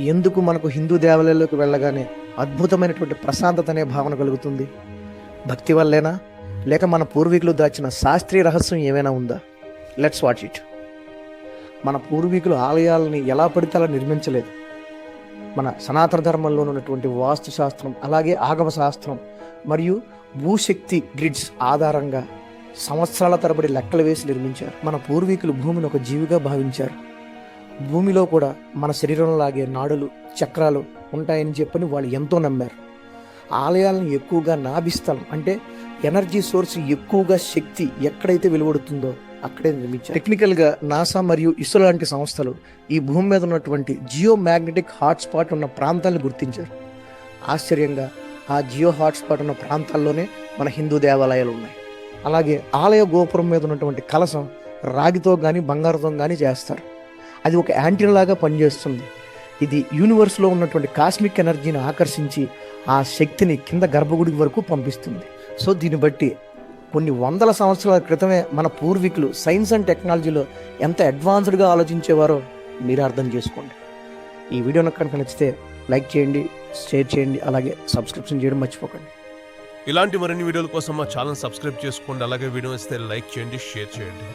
ఎందుకు మనకు హిందూ దేవాలయాల్లోకి వెళ్ళగానే అద్భుతమైనటువంటి ప్రశాంతత అనే భావన కలుగుతుంది? భక్తి వల్లేనా? లేక మన పూర్వీకులు దాచిన శాస్త్రీయ రహస్యం ఏమైనా ఉందా? లెట్స్ వాచ్ ఇట్ మన పూర్వీకులు ఆలయాలని ఎలా పడితే అలా నిర్మించలేదు. మన సనాతన ధర్మంలో ఉన్నటువంటి వాస్తు శాస్త్రం అలాగే ఆగమ శాస్త్రం మరియు భూశక్తి గ్రిడ్స్ ఆధారంగా సంవత్సరాల తరబడి లెక్కలు వేసి నిర్మించారు. మన పూర్వీకులు భూమిని ఒక జీవిగా భావించారు. భూమిలో కూడా మన శరీరంలో లాగే నాడులు చక్రాలు ఉంటాయని చెప్పని వాళ్ళు ఎంతో నమ్మారు. ఆలయాలను ఎక్కువగా నాభిస్థలం అంటే ఎనర్జీ సోర్స్ ఎక్కువగా శక్తి ఎక్కడైతే వెలువడుతుందో అక్కడే నిర్మించారు. టెక్నికల్గా నాసా మరియు ఇస్రో లాంటి సంస్థలు ఈ భూమి మీద ఉన్నటువంటి జియో మ్యాగ్నెటిక్ హాట్స్పాట్ ఉన్న ప్రాంతాలను గుర్తించారు. ఆశ్చర్యంగా ఆ జియో హాట్స్పాట్ ఉన్న ప్రాంతాల్లోనే మన హిందూ దేవాలయాలు ఉన్నాయి. అలాగే ఆలయ గోపురం మీద ఉన్నటువంటి కలసం రాగితో కానీ బంగారుతో కానీ చేస్తారు. అది ఒక యాంటీనా లాగా పనిచేస్తుంది. ఇది యూనివర్స్లో ఉన్నటువంటి కాస్మిక్ ఎనర్జీని ఆకర్షించి ఆ శక్తిని కింద గర్భగుడి వరకు పంపిస్తుంది. సో దీన్ని బట్టి కొన్ని వందల సంవత్సరాల క్రితమే మన పూర్వీకులు సైన్స్ అండ్ టెక్నాలజీలో ఎంత అడ్వాన్స్డ్గా ఆలోచించేవారో మీరు అర్థం చేసుకోండి. ఈ వీడియో నాకు కనుక నచ్చితే లైక్ చేయండి షేర్ చేయండి అలాగే సబ్స్క్రిప్షన్ చేయడం మర్చిపోకండి. ఇలాంటి మరిన్ని వీడియోల కోసం మా ఛానల్ సబ్స్క్రైబ్ చేసుకోండి అలాగే వీడియో ఇస్తే లైక్ చేయండి షేర్ చేయండి.